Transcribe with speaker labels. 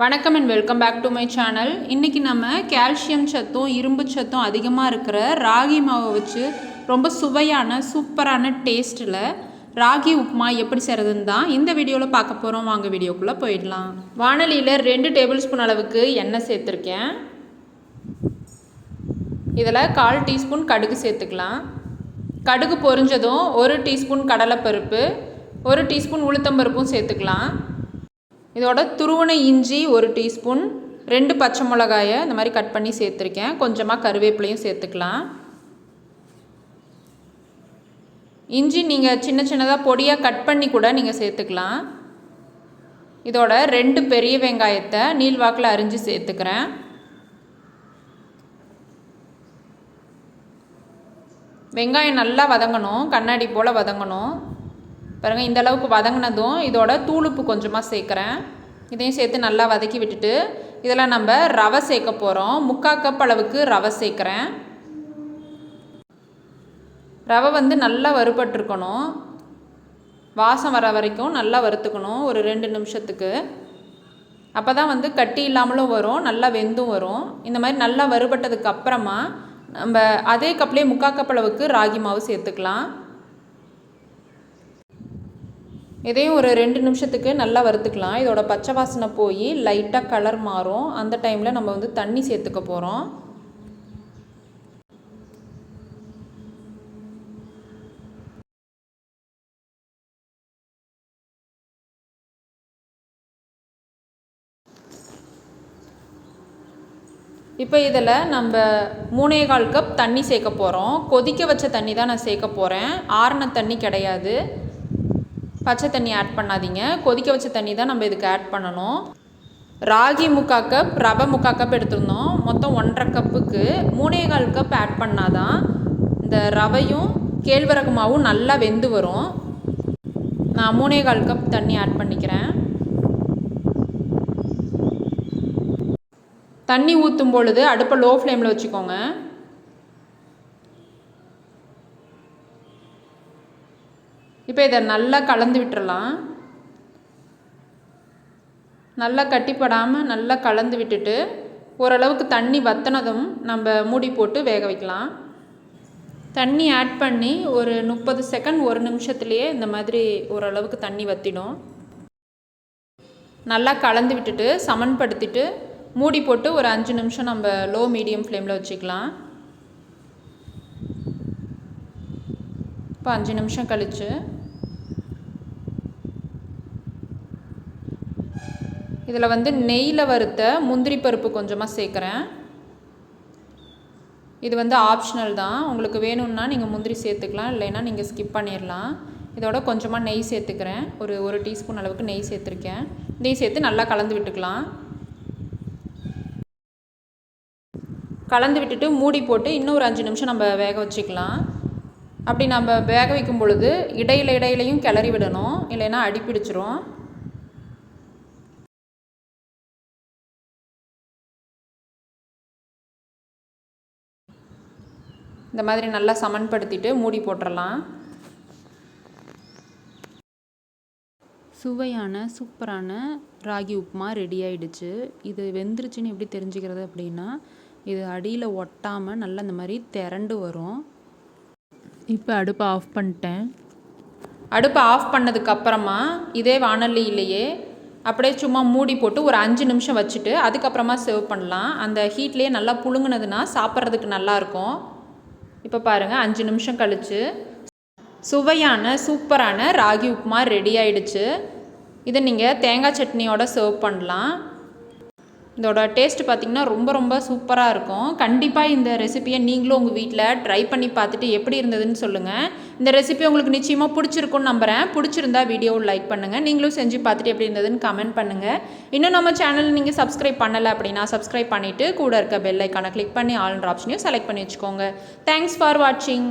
Speaker 1: வணக்கம் and welcome back to my channel இன்றைக்கி நம்ம கால்சியம் சத்தும் இரும்பு சத்தும் அதிகமாக இருக்கிற ராகி மாவை வச்சு ரொம்ப சுவையான சூப்பரான டேஸ்ட்டில் ராகி உப்புமா எப்படி செய்கிறதுன்னு தான் இந்த வீடியோவில் பார்க்க போகிறோம் வாங்க வீடியோக்குள்ளே போயிடலாம். வானலியில் ரெண்டு டேபிள் ஸ்பூன் அளவுக்கு எண்ணெய் சேர்த்துருக்கேன். இதில் கால் டீஸ்பூன் கடுகு சேர்த்துக்கலாம். கடுகு பொரிஞ்சதும் ஒரு டீஸ்பூன் கடலைப்பருப்பு ஒரு டீஸ்பூன் உளுத்தம்பருப்பும் சேர்த்துக்கலாம். இதோட துருவன இஞ்சி ஒரு டீஸ்பூன் ரெண்டு பச்சை மிளகாயை இந்த மாதிரி கட் பண்ணி சேர்த்துருக்கேன். கொஞ்சமாக கருவேப்பிலையும் சேர்த்துக்கலாம். இஞ்சி நீங்கள் சின்ன சின்னதாக பொடியாக கட் பண்ணி கூட நீங்கள் சேர்த்துக்கலாம். இதோட ரெண்டு பெரிய வெங்காயத்தை நீள்வாக்கில் அரிஞ்சு சேர்த்துக்கிறேன். வெங்காயம் நல்லா வதங்கணும் கண்ணாடி போல் வதங்கணும். பாருங்கள் இந்த அளவுக்கு வதங்கினதும் இதோட தூளுப்பு கொஞ்சமாக சேர்க்குறேன். இதையும் சேர்த்து நல்லா வதக்கி விட்டுட்டு இதில் நம்ம ரவை சேர்க்க போகிறோம் முக்கால் கப் அளவுக்கு ரவை சேர்க்குறேன். ரவை வந்து நல்லா வறுபட்டுருக்கணும். வாசம் வர வரைக்கும் நல்லா வறுத்துக்கணும் ஒரு ரெண்டு நிமிஷத்துக்கு. அப்போ தான் வந்து கட்டி இல்லாமலும் வரும் நல்லா வெந்தும் வரும். இந்த மாதிரி நல்லா வறுபட்டதுக்கு அப்புறமா நம்ம அதே கப்லேயே முக்கால் கப் அளவுக்கு ராகி மாவு சேர்த்துக்கலாம். இதையும் ஒரு ரெண்டு நிமிஷத்துக்கு நல்லா வறுத்துக்கலாம். இதோட பச்சை வாசனை போய் லைட்டாக கலர் மாறும். அந்த டைமில் நம்ம வந்து தண்ணி சேர்த்துக்க போகிறோம் இப்போ இதில் நம்ம மூணே கால் கப் தண்ணி சேர்க்க போகிறோம் கொதிக்க வச்ச தண்ணி தான் நான் சேர்க்க போகிறேன் ஆறின தண்ணி கிடையாது. பச்சை தண்ணி ஆட் பண்ணாதீங்க. கொதிக்க வச்ச தண்ணி தான் நம்ம இதுக்கு ஆட் பண்ணணும். ராகி முக்கா கப் ரவை முக்கா கப் எடுத்திருந்தோம். மொத்தம் ஒன்றரை கப்புக்கு மூணே கால் கப் ஆட் பண்ணாதான் இந்த ரவையும் கேழ்வரகு மாவும் நல்லா வெந்து வரும். நான் மூணே கால் கப் தண்ணி ஆட் பண்ணிக்கிறேன். தண்ணி ஊற்றும் பொழுது அடுப்பை லோ ஃப்ளேமில் வச்சுக்கோங்க. இப்போ இதை நல்லா கலந்து விட்டுறலாம். நல்லா கட்டிப்படாமல் நல்லா கலந்து விட்டுட்டு ஓரளவுக்கு தண்ணி வத்தினதும் நம்ம மூடி போட்டு வேக வைக்கலாம். தண்ணி ஆட் பண்ணி ஒரு முப்பது செகண்ட் ஒரு நிமிஷத்துலேயே இந்த மாதிரி ஓரளவுக்கு தண்ணி வற்றிடும் நல்லா கலந்து விட்டுட்டு சமன்படுத்திட்டு மூடி போட்டு ஒரு அஞ்சு நிமிஷம் நம்ம லோ மீடியம் ஃப்ளேமில் வச்சுக்கலாம். இப்போ அஞ்சு நிமிஷம் கழித்து இதில் வந்து நெய்யில் வறுத்த முந்திரி பருப்பு கொஞ்சமாக சேர்க்குறேன். இது வந்து ஆப்ஷனல் தான். உங்களுக்கு வேணும்னா நீங்கள் முந்திரி சேர்த்துக்கலாம் இல்லைன்னா நீங்கள் ஸ்கிப் பண்ணிடலாம் இதோட கொஞ்சமாக நெய் சேர்த்துக்கிறேன். ஒரு ஒரு டீஸ்பூன் அளவுக்கு நெய் சேர்த்துருக்கேன். நெய் சேர்த்து நல்லா கலந்து விட்டுக்கலாம். கலந்து விட்டுட்டு மூடி போட்டு இன்னும் ஒரு அஞ்சு நிமிஷம் நம்ம வேக வச்சுக்கலாம். அப்படி நம்ம வேக வைக்கும் பொழுது இடையில இடையிலையும் கிளறி விடணும். இல்லைன்னா அடி இந்த மாதிரி நல்லா சமன்படுத்திட்டு மூடி போட்டுடலாம்
Speaker 2: சுவையான சூப்பரான ராகி உப்புமா ரெடி ஆயிடுச்சு. இது வெந்துருச்சுன்னு எப்படி தெரிஞ்சுக்கிறது அப்படின்னா இது அடியில் ஒட்டாமல் நல்லா இந்த மாதிரி திரண்டு வரும். இப்போ அடுப்பை ஆஃப் பண்ணிட்டேன்.
Speaker 1: அடுப்பை ஆஃப் பண்ணதுக்கு அப்புறமா இதே வானொலியிலேயே அப்படியே சும்மா மூடி போட்டு ஒரு அஞ்சு நிமிஷம் வச்சுட்டு அதுக்கப்புறமா சர்வ் பண்ணலாம். அந்த ஹீட்லேயே நல்லா புழுங்குனதுன்னா சாப்பிட்றதுக்கு நல்லாயிருக்கும் இப்போ பாருங்கள் அஞ்சு நிமிஷம் கழித்து சுவையான சூப்பரான ராகி உப்புமா ரெடி ஆயிடுச்சு. இதை நீங்கள் தேங்காய் சட்னியோட சர்வ் பண்ணலாம். இதோட டேஸ்ட் பார்த்திங்கன்னா ரொம்ப ரொம்ப சூப்பராக இருக்கும். கண்டிப்பாக இந்த ரெசிப்பியை நீங்களும் உங்கள் வீட்டில் ட்ரை பண்ணி பார்த்துட்டு எப்படி இருந்ததுன்னு சொல்லுங்கள் இந்த ரெசிபி உங்களுக்கு நிச்சயமாக பிடிச்சிருக்குன்னு நம்புகிறேன் பிடிச்சிருந்தா வீடியோவை லைக் பண்ணுங்கள் நீங்களும் செஞ்சு பார்த்துட்டு எப்படி இருந்ததுன்னு கமெண்ட் பண்ணுங்கள் இன்னும் நம்ம சேனல் நீங்கள் சப்ஸ்கிரைப் பண்ணலை அப்படின்னா சப்ஸ்கிரைப் பண்ணிவிட்டு கூட இருக்க பெல் ஐக்கானை கிளிக் பண்ணி ஆல்ன்ற ஆப்ஷனையும் செலக்ட் பண்ணி வச்சுக்கோங்க. தேங்க்ஸ் ஃபார் வாட்சிங்